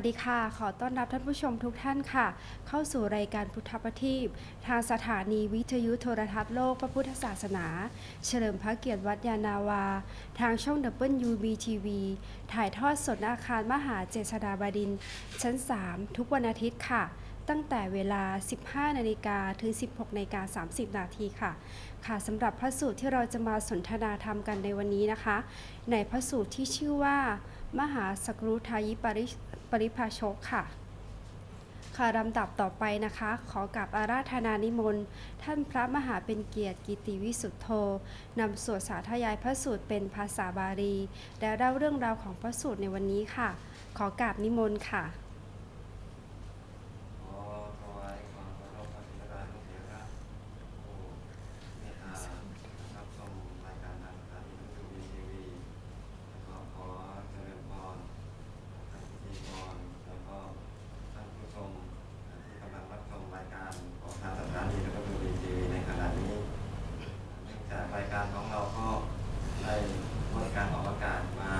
วัสดีค่ะ ขอต้อนรับท่านผู้ชมทุกท่านค่ะ เข้าสู่รายการพุทธประทีปทางสถานีวิทยุโทรทัศน์โลกพระพุทธศาสนา เฉลิมพระเกียรติวัดยานาวา ทางช่อง WBTV ถ่ายทอดสดอาคารมหาเจษฎาบดิน ชั้น 3 ทุกวันอาทิตย์ค่ะ ตั้งแต่เวลา 15 นาฬิกาถึง 16นาฬิกา30 นาทีค่ะ ค่ะสำหรับพระสูตรที่เราจะมาสนทนาธรรมกันในวันนี้นะคะ ในพระสูตรที่ชื่อว่า มหาสกรุทายิปริปริภาชกค่ะ ค่ะลำดับต่อไปนะคะ ขอกับอาราธนานิมนต์ ท่านพระมหาเป็นเกียรติกิติวิสุทธโธนำสวดสาธยายพระสูตรเป็นภาษาบาลี และเล่าเรื่องราวของพระสูตรในวันนี้ค่ะ ขอกราบนิมนต์ค่ะ ขอถวายความเคารพพระศิลานุเถระผู้เมตตารับชมรายการทางสถานีวิทยุทีวีแล้วก็ขอเจริญพรท่านพิธีกรแล้วก็ท่านผู้ชมที่กำลังรับชมรายการของทางสถานีวิทยุทีวีในขณะนี้เนื่องจากรายการของเราก็ได้งดการออกอากาศมา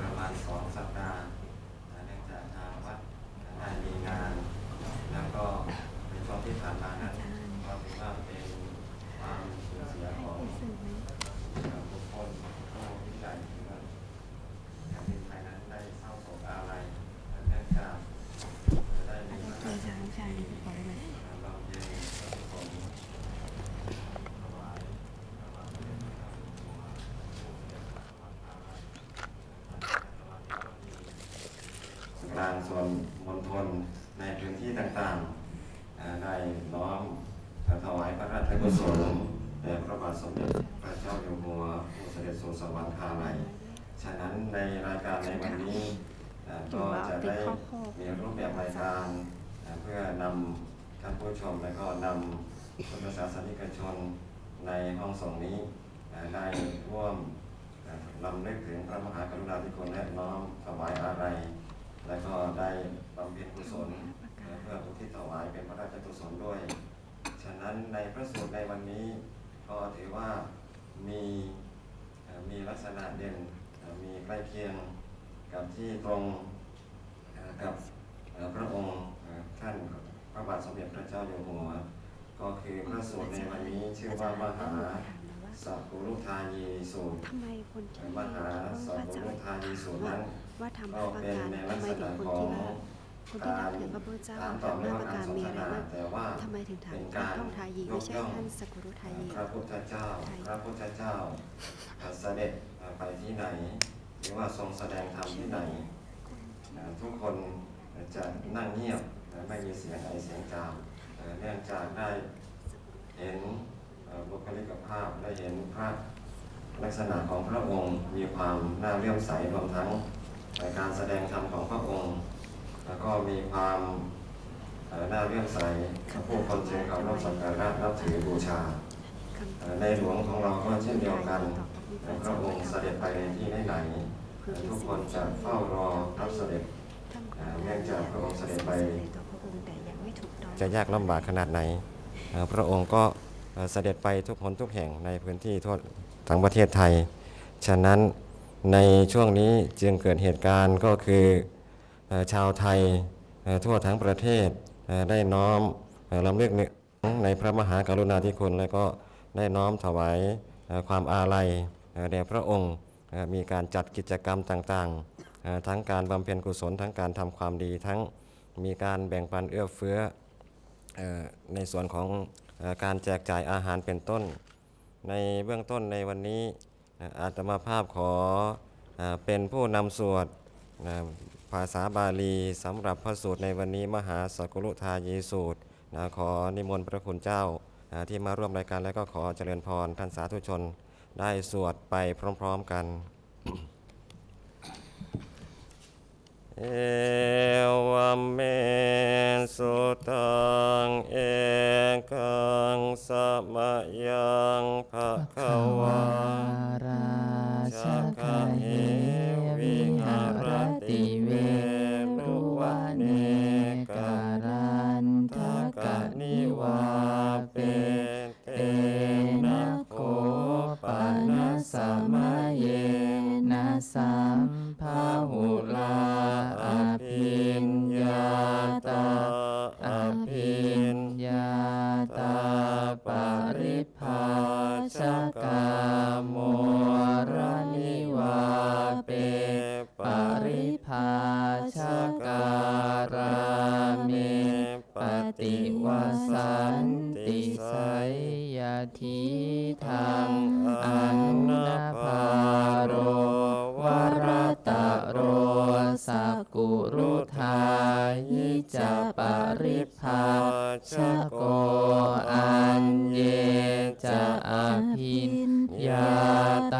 ประมาณสองสัปดาห์เนื่องจากทางวัด ได้มีงาน แล้วก็ในช่วงที่ผ่านมานั้นก็ถือว่าเป็นความสูญเสียของบุคคลผู้ยิ่งใหญ่ที่ว่าแผ่นดินไทยนั้นได้เศร้าโศกอาลัยเนื่องจากได้มีพระราชพิธีบำเพ็ญพระกุศลถวายพระบาทสมเด็จพระเจ้าอยู่หัว ส่วนมณฑลในพื้นที่ต่างๆได้น้อมถวายพระราชกุศลแด่พระบาทสมเด็จพระเจ้าอยู่หัวผู้เสด็จสู่สวรรคาลัยฉะนั้นในรายการในวันนี้ก็จะได้มีรูปแบบรายการเพื่อนำท่านผู้ชมและก็นำพุทธศาสนิกชนในห้องส่งนี้ได้ร่วมลำลึกถึงพระมหากรุณาธิคุณและน้อมถวายอาลัย และก็ได้บำเพ็ญกุศลเพื่ออุทิศถวายเป็นพระราชกุศลด้วย ฉะนั้นในพระสูตรในวันนี้ก็ถือว่ามีเอ่อมีลักษณะเด่นเอ่อมีใกล้เคียงกับที่ตรงเอ่อกับเอ่อพระองค์เอ่อท่านพระบาทสมเด็จพระเจ้าอยู่หัว ก็คือพระสูตรในวันนี้ชื่อว่ามหาสัพพุรุทายีสูตรทำไมคนที่มหาสัพพุรุทายีสูตรนั้น ว่าทำก็พระประเป็นการในทำลักไมษถึณะงคนของที่ว่าคนที่นับถือพระพุทธเจ้าการตอบทำเรื่เรื่อองงประการการสนมีทอะไรนาบ้างแต่ว่าทำไมถึงถามเป็นท่าการท่องทายียไม่กใช่ย่องท่านสกุรุทายีพระพุทธเจ้า พระพุทธเจ้าเสด็จไปที่ไหน หรือว่าทรงแสดงธรรมที่ไหน ทุกคนจะนั่งเงียบไม่มีเสียงไอเสียงจามเนื่องจากได้เห็นบุคลิกภาพได้เห็นพระลักษณะของพระองค์มีความน่าเลื่อมใสรวมทั้ง การแสดงธรรมของพระองค์ แล้วก็มีความเอ่อน่าเลื่อมใสผู้คนจึงเคารพสักการะนับถือบูชาเอ่อในหลวงของเราก็เช่นเดียวกันเอ่อพระองค์เสด็จไปในที่ไหนๆเอ่อทุกคนจะเฝ้ารอรับเสด็จเอ่อเนื่องจากพระองค์เสด็จไปต่อพระองค์แต่ยังไม่ถูกต้องจะยากลำบากขนาดไหนเอ่อพระองค์ก็เอ่อเสด็จไปทุกหนทุกแห่งในพื้นที่ทั่วทั้งประเทศไทย ฉะนั้น ในช่วงนี้จึงเกิดเหตุการณ์ก็คือชาวไทยทั่วทั้งประเทศได้น้อมลำลึกนึกในพระมหากรุณาธิคุณ และก็ได้น้อมถวายความอาลัยแด่พระองค์มีการจัดกิจกรรมต่างๆ ทั้งการบำเพ็ญกุศลทั้งการทำความดีทั้งมีการแบ่งปันเอื้อเฟื้อในส่วนของการแจกจ่ายอาหารเป็นต้น ในเบื้องต้นในวันนี้ อาตมาภาพขอเอ่อเป็นผู้นำสวดภาษาบาลีสำหรับพระสูตรในวันนี้มหาสกุลุทายีสูตรนะขอนิมนต์พระคุณเจ้าที่มาร่วมรายการและก็ขอเจริญพรท่านสาธุชนได้สวดไปพร้อม ๆกัน เอวเมสุตังเอกังสมยังภะคะวาราชกะเหวิหา จะอ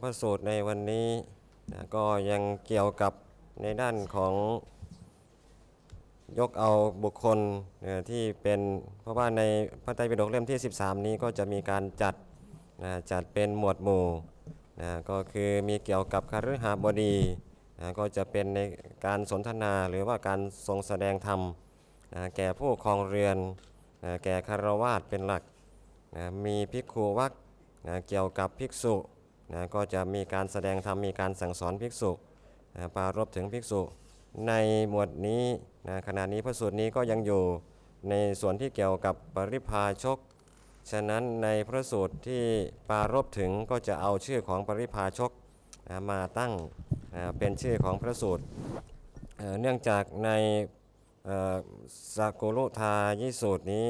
พระสูตรในวันนี้นะก็ยังเกี่ยวกับในด้านของยกเอาบุคคลนะที่เป็นเพราะว่าในพระไตรปิฎกเล่มที่ 13 นี้ก็จะมีการจัดนะจัดเป็นหมวดหมู่นะก็คือมีเกี่ยวกับคฤหบดีนะก็จะเป็นในการสนทนาหรือว่าการทรงแสดงธรรมนะแก่ผู้ครองเรือนนะแก่คารวาสเป็นหลักนะมีภิกขุวักนะเกี่ยวกับภิกษุ นะก็จะมีการแสดงธรรมมีการสั่งสอนภิกษุนะปารบถึงภิกษุ ในหมวดนี้นะขณะนี้พระสูตรนี้ก็ยังอยู่ในส่วนที่เกี่ยวกับปริพาชก ฉะนั้นในพระสูตรที่ปารบถึงก็จะเอาชื่อของปริพาชกนะมาตั้งนะเป็นชื่อของพระสูตรเเนื่องจากในเอ่อสกุลุทายิสูตรนี้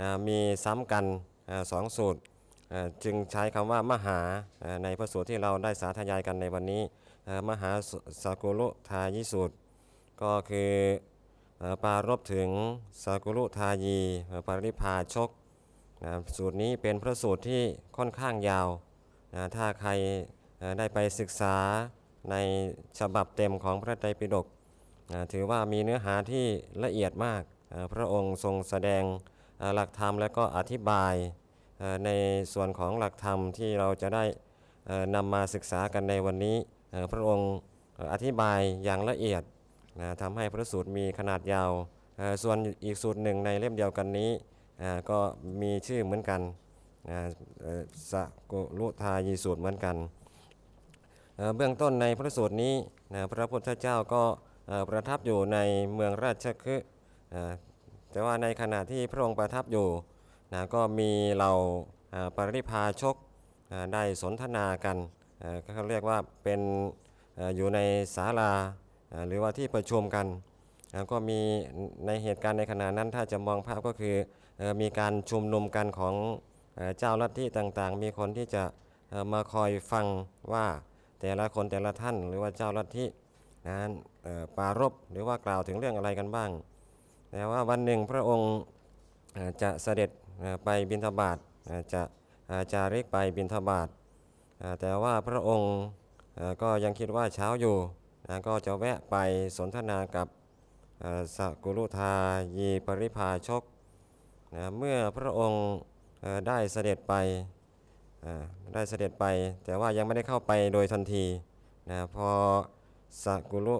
นะมีซ้ำกันสองสูตร จึงใช้คำว่ามหาในพระสูตรที่เราได้สาธยายกันในวันนี้ มหาสสกุลุทายิสูตร ก็คืออปรารบถึงสากุลุทายีปริพาชกสูตรนี้เป็นพระสูตรที่ค่อนข้างยาว ถ้าใครได้ไปศึกษาในฉบับเต็มของพระไตรปิฎกถือว่ามีเนื้อหาที่ละเอียดมาก พระองค์ทรงแสดงหลักธรรมและก็อธิบาย ในส่วนของหลักธรรมที่เราจะได้นำมาศึกษากันในวันนี้ พระองค์อธิบายอย่างละเอียดนะทำให้พระสูตรมีขนาดยาว ส่วนอีกสูตรหนึ่งในเล่มเดียวกันนี้ ก็มีชื่อเหมือนกันนะเอ่อสกุลุทายีสูตรเหมือนกัน เบื้องต้นในพระสูตรนี้พระพุทธเจ้าก็ประทับอยู่ในเมืองราชคฤห์แต่ว่าในขณะที่พระองค์ประทับอยู่ นะก็มีเราปริพาชกได้สนทนากันเขาเรียกว่าเป็นอยู่ในศาลาหรือว่าที่ประชุมกันก็มีในเหตุการณ์ในขณะนั้นถ้าจะมองภาพก็คือมีการชุมนุมกันของเจ้าลัทธิต่างๆ มีคนที่จะมาคอยฟังว่าแต่ละคนแต่ละท่านหรือว่าเจ้าลัทธินั้นปารบหรือว่ากล่าวถึงเรื่องอะไรกันบ้าง แต่ว่าวันหนึ่งพระองค์จะเสด็จ ไปบิณฑบาตจะเอ่อจาริกไปบิณฑบาตแต่ว่าพระองค์ก็ยังคิดว่าเช้าอยู่ก็จะแวะไปสนทนากับสกุลุทายีปริพาชกเมื่อพระองค์ได้เสด็จไปได้เสด็จไปแต่ว่ายังไม่ได้เข้าไปโดยทันทีนะพอสกุลุ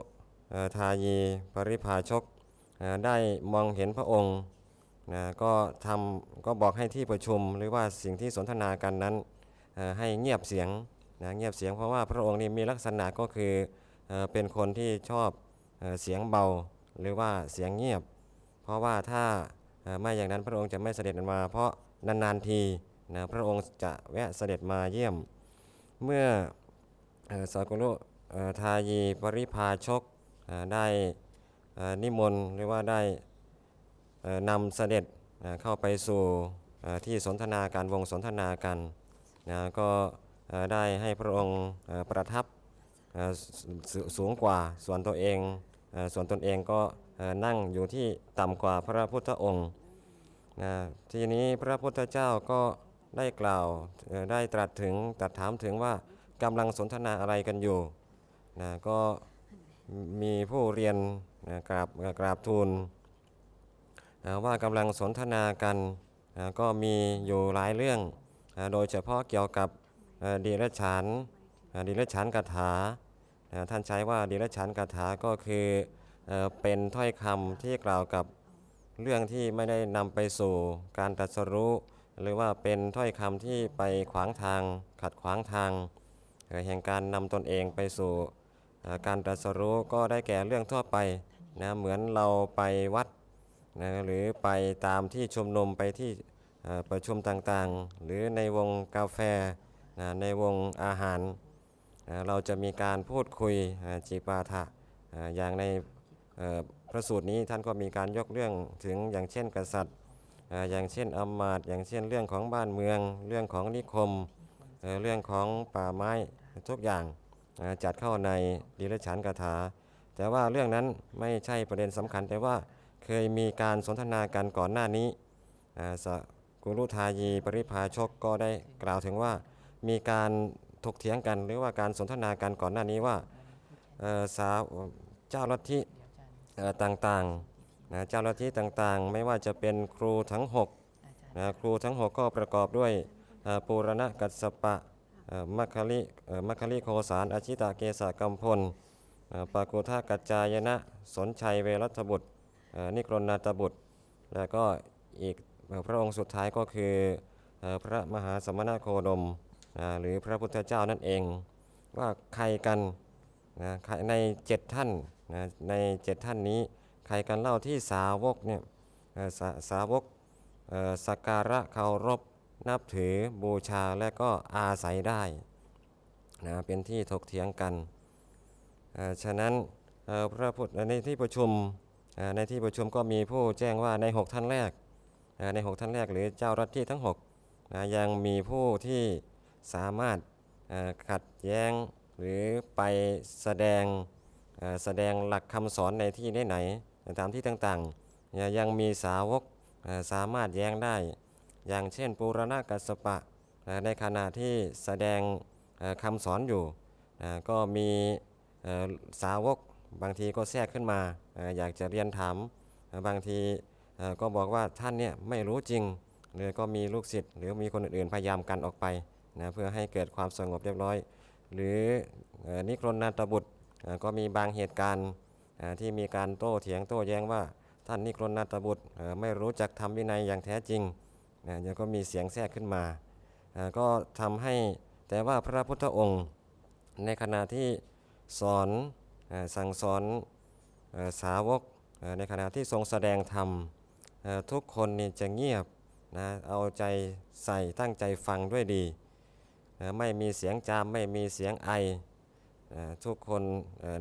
ทายีปริภาชกได้มองเห็นพระองค์ นะก็ทำก็บอกให้ที่ประชุมหรือว่าสิ่งที่สนทนากันนั้นให้เงียบเสียงนะเงียบเสียงเพราะว่าพระองค์นี่มีลักษณะก็คือเอเป็นคนที่ชอบเอเสียงเบา หรือว่าเสียงเงียบ เพราะว่าถ้าไม่อย่างนั้นพระองค์จะไม่เสด็จมา เพราะนานๆทีนะพระองค์จะแวะเสด็จมาเยี่ยม เมื่ออสากุลุทายีปริภาชกได้นิมนต์หรือว่าได้ นำเสด็จเข้าไปสู่ที่สนทนาการวงสนทนากันนะก็ได้ให้พระองค์ประทับสูงกว่าส่วนตัวเองส่วนตนเองก็นั่งอยู่ที่ต่ำกว่าพระพุทธองค์นะทีนี้พระพุทธเจ้าก็ได้กล่าวได้ตรัสถึงตรัสถามถึงว่ากำลังสนทนาอะไรกันอยู่นะก็มีผู้เรียนกราบกราบทูล ว่ากำลังสนทนากันก็มีอยู่หลายเรื่อง โดยเฉพาะเกี่ยวกับดีรฉานดีรฉานกถาท่านใช้ว่าดีรฉานกถาก็คือเป็นถ้อยคำที่กล่าวกับเรื่องที่ไม่ได้นำไปสู่การตรัสรู้หรือว่าเป็นถ้อยคำที่ไปขวางทางขัดขวางทางเอ่อแห่งการนำตนเองไปสู่การตรัสรู้ก็ได้แก่เรื่องทั่วไปนะเหมือนเราไปวัด นะหรือไปตามที่ชุมนุมไปที่ประชุมต่างๆ หรือในวงกาแฟนะในวงอาหารนะเราจะมีการพูดคุยจีปาถะอย่างในพระสูตรนี้ท่านก็มีการยกเรื่องถึงอย่างเช่นกษัตริย์อย่างเช่นอำมาต์อย่างเช่นเรื่องของบ้านเมือง เรื่องของนิคม เรื่องของป่าไม้ทุกอย่างจัดเข้าในดิรฉานคาถา แต่ว่าเรื่องนั้นไม่ใช่ประเด็นสำคัญแต่ว่า เคยมีการสนทนากันก่อนหน้านี้สกุรุทายีปริภาชกก็ได้กล่าวถึงว่ามีการถกเถียงกันหรือว่าการสนทนากันก่อนหน้านี้ว่าเอ่อสาวเจ้าลัทธิต่างๆนะเจ้าหน้าที่ต่างๆ ไม่ว่าจะเป็นครูทั้ง6นะครูทั้ง 6 ก็ประกอบด้วยปูรณะกัสปะมัคคลิมัคคลิโคสารอาชิตาเกษกัมพลปากุทากัจจายนะสนชัยเวรัตบุตร นิกรณาตบุตร แล้วก็อีกพระองค์สุดท้ายก็คืออพระมหาสมณโคดมหรือพระพุทธเจ้านั่นเอง ว่าใครกันนะใในเจ็ดท่านนะในเจ็ดท่านนี้ ใครกันเล่าที่สาวกเนี่ยสาสาวกสักการะเคารพนับถือบูชาและก็อาศัยได้นะเป็นที่ถกเถียงกัน ฉะนั้นพระพุทธในที่ประชุม ในที่ประชุมก็มีผู้แจ้งว่าใน 6 ท่านแรก ใน 6 ท่านแรกหรือเจ้ารัฐที่ทั้ง6ยังมีผู้ที่สามารถขัดแย้งหรือไปแสดงแสดงหลักคำสอนในที่ไหนๆตามที่ต่างๆ ยังมีสาวกสามารถแย้งได้ อย่างเช่นปูรณกัสปะในขณะที่แสดงคำสอนอยู่ ก็มีสาวก บางทีก็แทรกขึ้นมาอยากจะเรียนถาม บางทีก็บอกว่าท่านเนี่ยไม่รู้จริงหรือก็มีลูกศิษย์หรือมีคนอื่นๆพยายามกันออกไปนะเพื่อให้เกิดความสงบเรียบร้อย หรือนิครนนาตบุตรก็มีบางเหตุการณ์ที่มีการโต้เถียงโต้แย้งว่าท่านนิครนนาตบุตรไม่รู้จักธรรมวินัยอย่างแท้จริงนะเดี๋ยวก็มีเสียงแทรกขึ้นมา ก็ทำให้แต่ว่าพระพุทธองค์ในขณะที่สอน สั่งสอนสาวกในขณะที่ทรงแสดงธรรมทุกคนนี่จะเงียบนะเอาใจใส่ตั้งใจฟังด้วยดี ไม่มีเสียงจามไม่มีเสียงไอ ทุกคน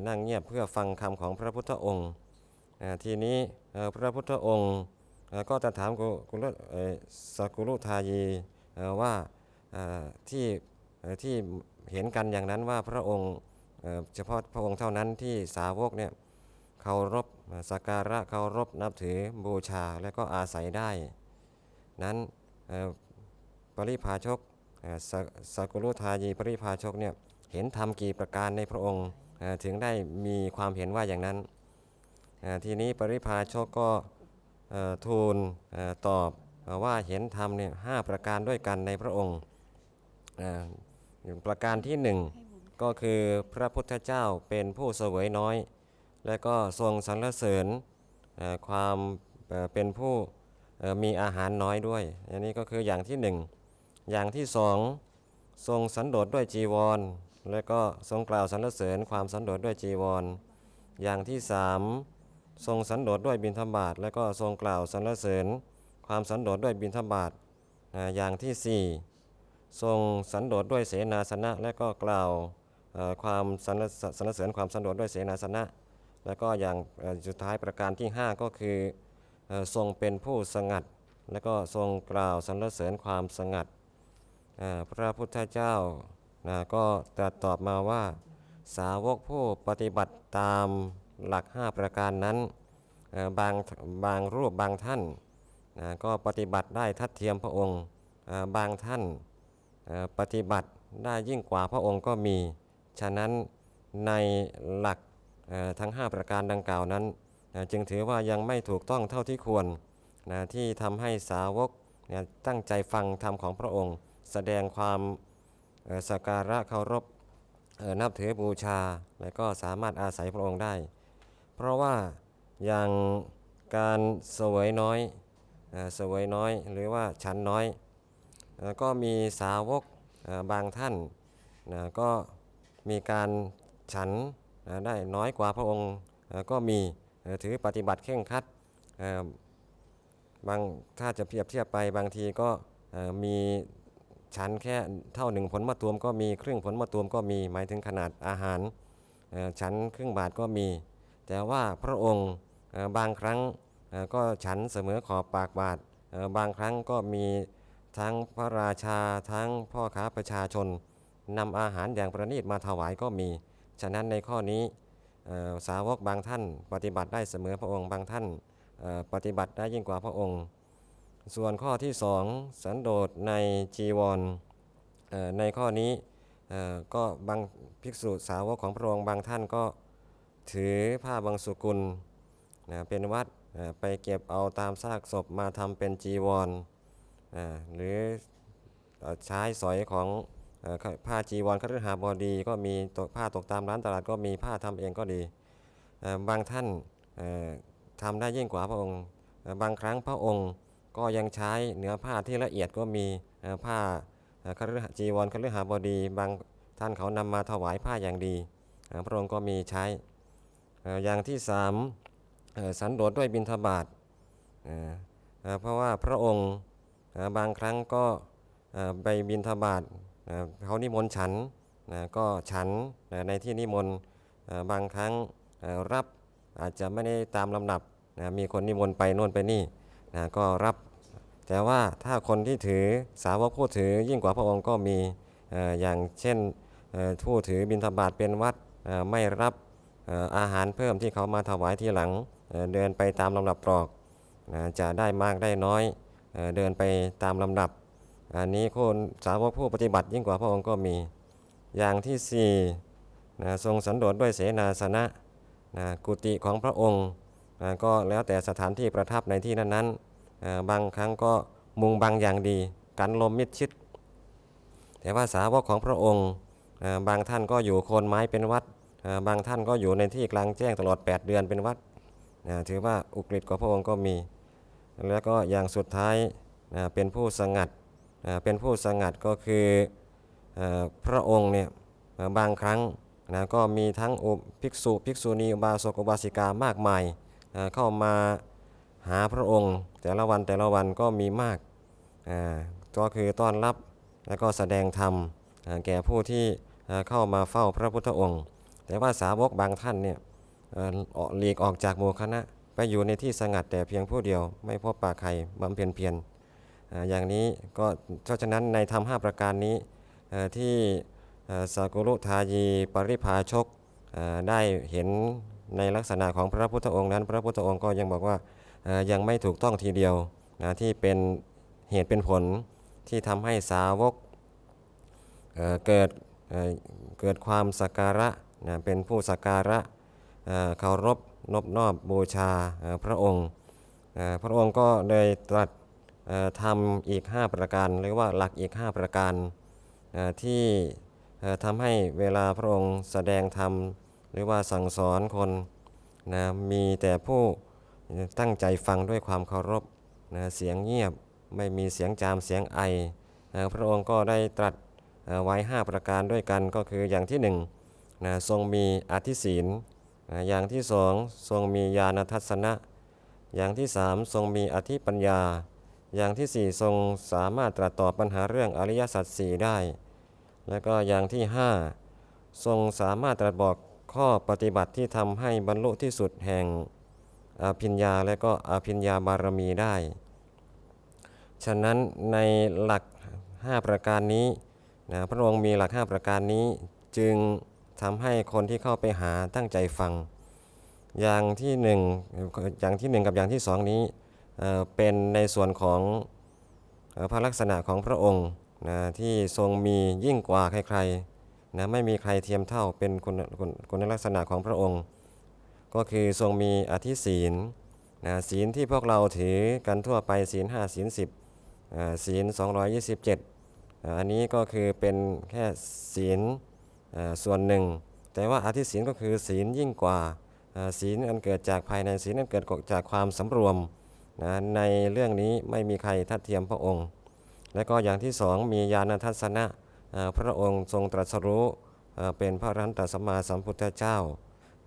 นั่งเงียบเพื่อฟังคำของพระพุทธองค์ทีนี้พระพุทธองค์ก็จะถามกุลสกุลุทายีว่าที่ที่เห็นกันอย่างนั้นว่าพระองค์ เฉพาะพระองค์เท่านั้นที่สาวกเนี่ยเคารพสักการะเคารพนับถือบูชาและก็อาศัยได้ นั้นปริพาชกสสกุลุทายีปริพาชกเนี่ยเห็นธรรมกี่ประการในพระองค์ถึงได้มีความเห็นว่าอย่างนั้น ทีนี้ปริพาชกก็ทูลตอบว่าเห็นธรรมเนี่ยห้าประการด้วยกันในพระองค์อ่าประการที่หนึ่ง ก็คือพระพุทธเจ้าเป็นผู้เสวยน้อย และก็ทรงสรรเสริญความเป็นผู้มีอาหารน้อยด้วย อันนี้ก็คืออย่างที่หนึ่งอย่างที่สองทรงสันโดษด้วยจีวร และก็ทรงกล่าวสรรเสริญความสันโดษด้วยจีวร อย่างที่สามทรงสันโดษด้วยบิณฑบาตและก็ทรงกล่าวสรรเสริญ ความสันโดษด้วยบิณฑบาตอย่างที่สี่ทรงสันโดษด้วยเสนาสนะและก็กล่าว ความสรรสรรเสริญความสันโดษด้วยเสนาสนะ แล้วก็อย่างสุดท้ายประการที่ 5 ก็คือทรงเป็นผู้สงัด และก็ทรงกล่าวสรรเสริญความสงัด พระพุทธเจ้านะก็ตรัสตอบมาว่า สาวกผู้ปฏิบัติตามหลัก 5 ประการนั้นบางบางรูปบางท่านนะก็ปฏิบัติได้ทัดเทียมพระองค์บางท่านปฏิบัติได้ยิ่งกว่าพระองค์ก็มี ฉะนั้นในหลักทั้ง 5 ประการดังกล่าวนั้นจึงถือว่ายังไม่ถูกต้องเท่าที่ควรนะที่ทำให้สาวกตั้งใจฟังธรรมของพระองค์ แสดงความสักการะเคารพนับถือบูชา และก็สามารถอาศัยพระองค์ได้ เพราะว่าอย่างการเสวยน้อยเสวยน้อยหรือว่าฉันน้อย ก็มีสาวกบางท่านก็ มีการฉันได้น้อยกว่าพระองค์ก็มีถือปฏิบัติเข่งครัดบางถ้าจะเปรียบเทียบไปบางทีก็มีฉันแค่เท่าหนึ่งผลมะตูมก็มีครึ่งผลมะตูมก็มีหมายถึงขนาดอาหารฉันครึ่งบาทก็มี แต่ว่าพระองค์บางครั้งก็ฉันเสมอขอบปากบาทบางครั้งก็มีทั้งพระราชาทั้งพ่อค้าประชาชน นำอาหารอย่างประณีตมาถวายก็มี ฉะนั้นในข้อนี้สาวกบางท่าน ปฏิบัติได้เสมอพระองค์บางท่านปฏิบัติได้ยิ่งกว่าพระองค์ ส่วนข้อที่สองสันโดษในจีวรเอ่อในข้อนี้ก็บางภิกษุสาวกของพระองค์บางท่านก็ถือผ้าบางสุกุลเป็นวัดไปเก็บเอาตามซากศพมาทำเป็นจีวรอ่าหรือใช้สอยของ ผ้าจีวรคฤหาบดีก็มีตกผ้าตกตามร้านตลาดก็มีผ้าทำเองก็ดี บางท่านเอ่อทำได้ยิ่งกว่าพระองค์ บางครั้งพระองค์ก็ยังใช้เนื้อผ้าที่ละเอียดก็มีผ้าคฤหจีวรคฤหาบดี บางท่านเขานำมาถวายผ้าอย่างดี พระองค์ก็มีใช้ อย่างที่สามสันโดษด้วยบิณฑบาตเพราะว่าพระองค์บางครั้งก็ไปบินทบาท อ่าเขานิมนต์ฉันนะก็ฉันนะในที่นิมนต์บางครั้งรับอาจจะไม่ได้ตามลำดับนะมีคนนิมนต์ไปโน่นไปนี่นะก็รับ แต่ว่าถ้าคนที่ถือสาวกผู้ถือยิ่งกว่าพระองค์ก็มีอย่างเช่นผู้ถือบิณฑบาตเป็นวัดไม่รับอาหารเพิ่มที่เขามาถวายทีหลังเดินไปตามลำดับตรอกจะได้มากได้น้อยเดินไปตามลำดับ อันนี้คนสาวกผู้ปฏิบัติยิ่งกว่าพระองค์ก็มี อย่างที่สี่นะทรงสันโดษด้วยเสนาสนะนะกุฏิของพระองค์นะก็แล้วแต่สถานที่ประทับในที่นั้นๆเอ่อบางครั้งก็มุงบังอย่างดี กันลมมิดชิด แต่ว่าสาวกของพระองค์เอ่อบางท่านก็อยู่โคนไม้เป็นวัดเอ่อบางท่านก็อยู่ในที่กลางแจ้งตลอด 8 เดือนเป็นวัดนะถือว่าอุกฤษกว่าพระองค์ก็มี แล้วก็อย่างสุดท้ายอ่าเป็นผู้สงัด เป็นผู้สงัดก็คืออพระองค์เนี่ยบางครั้งนะก็มีทั้งอุภิกษุภิกษุณีอุบาสกอุบาสิกามากมายเข้ามาหาพระองค์ แต่ละวันแต่ละวันก็มีมากก็คือต้อนรับแล้วก็แสดงธรรมแก่ผู้ที่เข้ามาเฝ้าพระพุทธองค์ แต่ว่าสาวกบางท่านเนี่ยออกหลีกออกจากหมู่คณะไปอยู่ในที่สงัดแต่เพียงผู้เดียวไม่พบปากใครบำเพ็ญเพียร อย่างนี้ก็เพราะฉะนั้นในธรรมห้าประการนี้ที่สากุลุทายีปริภาชกได้เห็นในลักษณะของพระพุทธองค์นั้น พระพุทธองค์ก็ยังบอกว่ายังไม่ถูกต้องทีเดียวนะที่เป็นเหตุเป็นผลที่ทำให้สาวกเเกิดเเกิดความสักการะนะเป็นผู้สักการะเเคารพนบนอบบูชาพระองค์ พระองค์ก็เลยตรัส ทำอีก 5 ประการเรียกว่าหลักอีก 5 ประการที่ทำให้เวลาพระองค์แสดงธรรมหรือว่าสั่งสอนคนนะมีแต่ผู้ตั้งใจฟังด้วยความเคารพนะเสียงเงียบไม่มีเสียงจามเสียงไอนะพระองค์ก็ได้ตรัสไว้ 5 ประการด้วยกันก็คืออย่างที่1นะทรงมีอธิศีลนะอย่างที่สองทรงมีญาณทัศนะ อย่างที่สามทรงมีอธิปัญญา อย่างที่สี่ทรงสามารถตรัสตอบปัญหาเรื่องอริยสัจสี่ได้ แล้วก็อย่างที่ห้าทรงสามารถตรัสบอกข้อปฏิบัติที่ทำให้บรรลุที่สุดแห่งอภิญญาและก็อภิญญาบารมีได้ ฉะนั้นในหลัก 5 ประการนี้นะพระองค์มีหลัก 5 ประการนี้จึงทำให้คนที่เข้าไปหาตั้งใจฟัง อย่างที่หนึ่งอย่างที่หนึ่งกับอย่างที่สองนี้ เป็นในส่วนของอพระลักษณะของพระองค์นะที่ทรงมียิ่งกว่าใครๆนะไม่มีใครเทียมเท่าเป็นคุณคุณคณลักษณะของพระองค์ ก็คือทรงมีอธิศีลนะศีลที่พวกเราถือกันทั่วไปศีล5ศีล10ศีล227อ่าอันนี้ก็คือเป็นแค่ศีลส่วนหนึ่ง แต่ว่าอธิศีลก็คือศีลยิ่งกว่าอ่าศีลอันเกิดจากภายในศีลอันเกิดจากความสำรวม นะในเรื่องนี้ไม่มีใครทัดเทียมพระองค์ และก็อย่างที่สองมีญาณทัศนะพระองค์ทรงตรัสรู้เป็นพระรันตสัมมาสัมพุทธเจ้า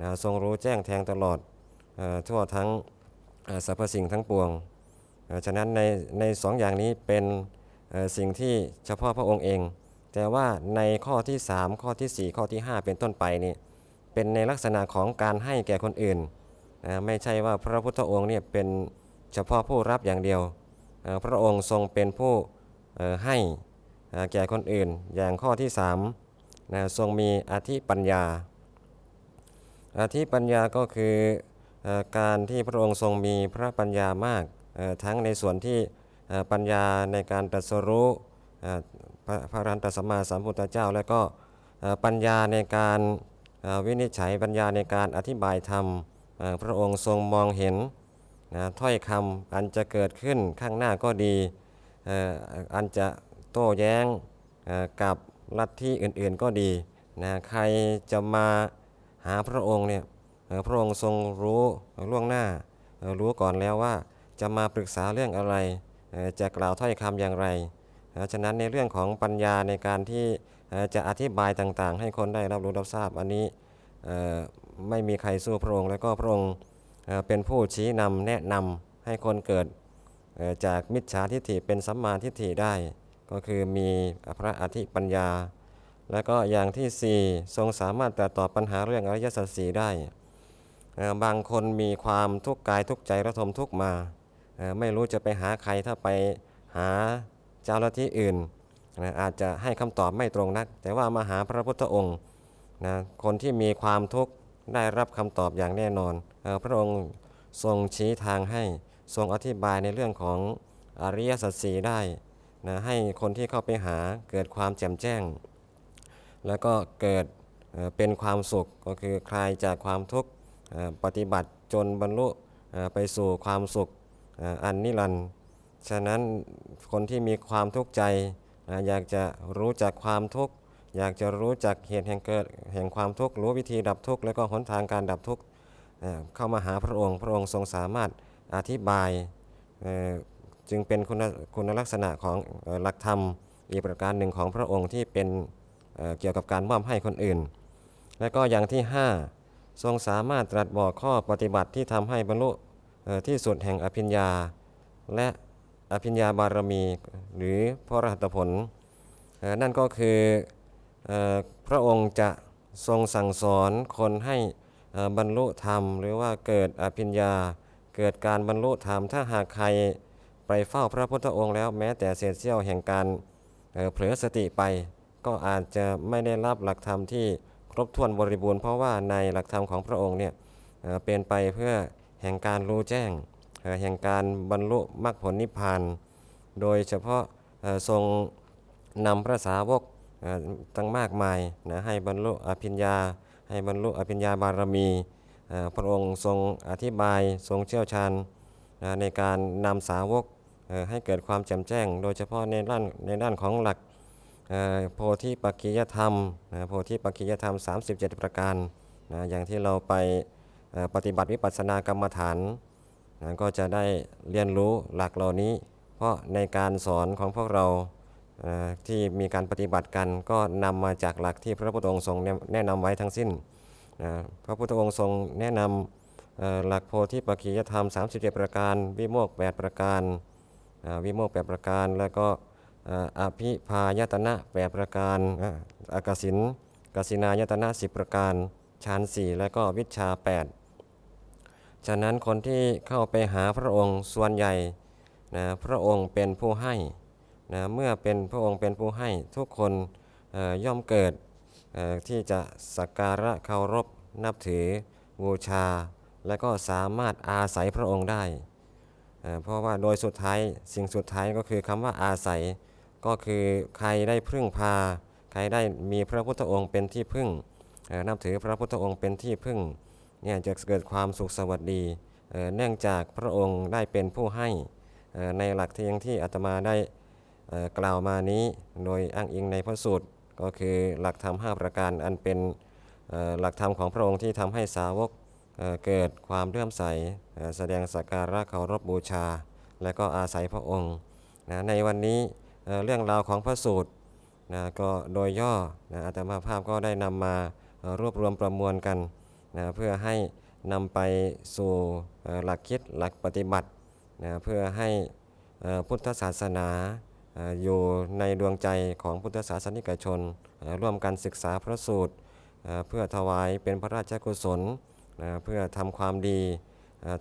นะทรงรู้แจ้งแทงตลอดทั่วทั้งสรรพสิ่งทั้งปวง ฉะนั้นในในสองอย่างนี้เป็นสิ่งที่เฉพาะพระองค์เอง แต่ว่าในข้อที่ 3 ข้อทีสี่4 ข้อที่ 5 เป็นต้นไปนี่เป็นในลักษณะของการให้แก่คนอื่น ไม่ใช่ว่าพระพุทธองค์เนี่ยเป็น เฉพาะผู้รับอย่างเดียว พระองค์ทรงเป็นผู้ให้แก่คนอื่นอย่างข้อที่3นะทรงมีอธิปัญญา อธิปัญญาก็คือการที่พระองค์ทรงมีพระปัญญามากทั้งในส่วนที่ปัญญาในการตรัสรู้พระรันตสัมมาสัมพุทธเจ้า และก็ปัญญาในการวินิจฉัยปัญญาในการอธิบายธรรมพระองค์ทรงมองเห็น นะถ้อยคำอันจะเกิดขึ้นข้างหน้าก็ดีอันจะโต้แย้งกับลัทธิอื่นๆก็ดีนะใครจะมาหาพระองค์เนี่ยพระองค์ทรงรู้ล่วงหน้ารู้ก่อนแล้วว่าจะมาปรึกษาเรื่องอะไรจะกล่าวถ้อยคำอย่างไร ฉะนั้นในเรื่องของปัญญาในการที่จะอธิบายต่างๆ ให้คนได้รับรู้รับทราบอันนี้ไม่มีใครสู้พระองค์ แล้วก็พระองค์ เป็นผู้ชี้นำแนะนำให้คนเกิดจากมิจฉาทิฏฐิเป็นสัมมาทิฏฐิได้ ก็คือมีพระอธิปัญญา แล้วก็อย่างที่ 4 ทรงสามารถตรัสตอบปัญหาเรื่องอริยสัจสีได้ บางคนมีความทุกข์กายทุกข์ใจระทมทุกข์มา ไม่รู้จะไปหาใครถ้าไปหาเจ้าลัทธิอื่นนะอาจจะให้คำตอบไม่ตรงนัก แต่ว่ามาหาพระพุทธองค์นะคนที่มีความทุกข์ ได้รับคำตอบอย่างแน่นอนออพระองค์ทรงชี้ทางให้ทรงอธิบายในเรื่องของอริยสัจสีได้นะให้คนที่เข้าไปหาเกิดความแจ่มแจ้ง แล้วก็เกิดเเป็นความสุขก็คือคลายจากความทุกข์ปฏิบัติจนบรรลุไปสู่ความสุขอันนิรันดร์ฉะนั้นคนที่มีความทุกข์ใจเอ่ออยากจะรู้จักความทุกข์ อยากจะรู้จักเหตุแห่งเกิดแห่งความทุกข์รู้วิธีดับทุกข์แล้วก็หนทางการดับทุกข์เข้ามาหาพระองค์ พระองค์ทรงสามารถอธิบายจึงเป็นคุณคุณลักษณะของหลักธรรมอีกประการหนึ่งของพระองค์ที่เป็นเเกี่ยวกับการมอบให้คนอื่น และก็อย่างที่ 5 ทรงสามารถตรัสบอกข้อปฏิบัติที่ทำให้บรรลุที่สุดแห่งอภิญญา และอภิญญาบารมีหรือพระอรหัตผล นั่นก็คือ พระองค์จะทรงสั่งสอนคนให้บรรลุธรรม หรือว่าเกิดอภิญญา เกิดการบรรลุธรรม ถ้าหากใครไปเฝ้าพระพุทธองค์แล้วแม้แต่เศษเสี้ยวแห่งการเผลอสติไป ก็อาจจะไม่ได้รับหลักธรรมที่ครบถ้วนบริบูรณ์เพราะว่าในหลักธรรมของพระองค์เนี่ยเป็นไปเพื่อแห่งการรู้แจ้งแห่งการบรรลุมรรคผลนิพพาน โดยเฉพาะทรงนำพระสาวก ตั้งมากมายนะให้บรรลุอภิญญา ให้บรรลุอภิญญาบารมีพระองค์ทรงอธิบายทรงเชี่ยวชาญในการนำสาวกให้เกิดความแจ่มแจ้ง โดยเฉพาะในด้านในด้านของหลักโพธิปักกิยธรรมนะโพธิปักกิยธรรม 37 ประการนะอย่างที่เราไปปฏิบัติวิปัสสนากรรมฐานนะก็จะได้เรียนรู้หลักเหล่านี้ เพราะในการสอนของพวกเรา ที่มีการปฏิบัติกันก็นำมาจากหลักที่พระพุทธองค์ทรงแนะนะนำไว้ทั้งสิ้นนะพระพุทธองค์ทรงแนะนำเอ่อหลักโพธิปักกิยธรรม 37 ประการ วิโมกข์8ประการ วิโมกข์8ประการ แล้วก็อภิพายตนะแปดประการอากสินกสินายตนะสิบประการฌานสี่และก็วิชาแปดฉะนั้นคนที่เข้าไปหาพระองค์ส่วนใหญ่นะพระองค์เป็นผู้ให้ นะเมื่อเป็นพระองค์เป็นผู้ให้ทุกคนย่อมเกิดที่จะสักการะเคารพนับถือบูชา และก็สามารถอาศัยพระองค์ได้เเพราะว่าโดยสุดท้ายสิ่งสุดท้ายก็คือคำว่าอาศัย ก็คือใครได้พึ่งพา ใครได้มีพระพุทธองค์เป็นที่พึ่งนับถือพระพุทธองค์เป็นที่พึ่งเนี่ยจะเกิดความสุขสวัสดีเนื่องจากพระองค์ได้เป็นผู้ให้ในหลักที่ยังที่อาตมาได้ กล่าวมานี้โดยอ้างอิงในพระสูตรก็คือหลักธรรม5ประการอันเป็นหลักธรรมของพระองค์ที่ทำให้สาวกเเกิดความเลื่อมใสแสดงสักการะเคารพบูชา และก็อาศัยพระองค์นะในวันนี้เเรื่องราวของพระสูตรนะก็โดยย่อนะอาตมาภาพก็ได้นำมารวบรวมประมวลกันนะเพื่อให้นำไปสู่หลักคิดหลักปฏิบัตินะเพื่อให้พุทธศาสนา อยู่ในดวงใจของพุทธศาสนิกชน ร่วมกันศึกษาพระสูตร เพื่อถวายเป็นพระราชกุศล เพื่อทำความดี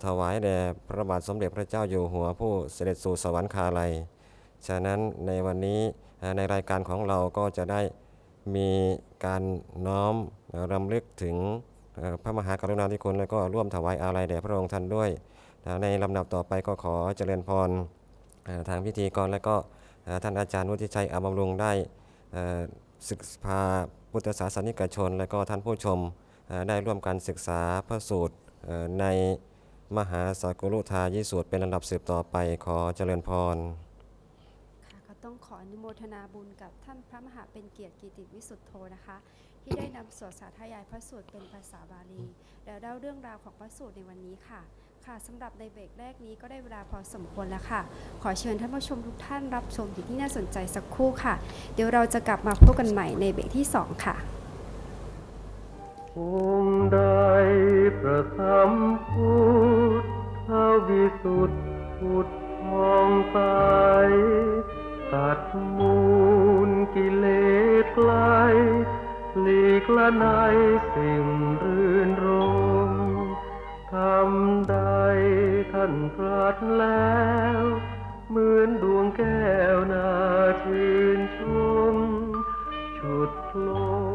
ถวายแด่พระบาทสมเด็จพระเจ้าอยู่หัวผู้เสด็จสู่สวรรคาลัย ฉะนั้นในวันนี้ในรายการของเราก็จะได้มีการน้อมรำลึกถึงพระมหากรุณาธิคุณและก็ร่วมถวายอาลัยแด่พระองค์ท่านด้วย ในลำดับต่อไปก็ขอเจริญพรทางพิธีกรและก็ ท่านอาจารย์วุฒิชัยอาบำรุงได้ศึกษาพุทธศาสนิกชน และก็ท่านผู้ชมได้ร่วมกันศึกษาพระสูตรในมหาสากุลุทายิสูตรเป็นลำดับสืบต่อไปขอเจริญพรค่ะก็ต้องขออนุโมทนาบุญกับท่านพระมหาเป็นเกียรติกิติวิสุทธโธนะคะ ที่ได้นำสวดสาธยายพระสูตรเป็นภาษาบาลี แล้วเล่าเรื่องราวของพระสูตรในวันนี้ค่ะ ค่ะสำหรับในเบรกแรกนี้ก็ได้เวลาพอสมควรแล้วค่ะ ขอเชิญท่านผู้ชมทุกท่านรับชมสิ่งที่น่าสนใจสักครู่ค่ะ เดี๋ยวเราจะกลับมาพบกันใหม่ในเบรกที่ 2 ค่ะองค์ใดประทับพุทธวิสุทธิพุทธองใสตัดมูลกิเลสไกลหลีกละในสิ่งรื่นรมำใดท่านพลาดแล้ว เหมือนดวงแก้วนาชื่นชม ชุดลม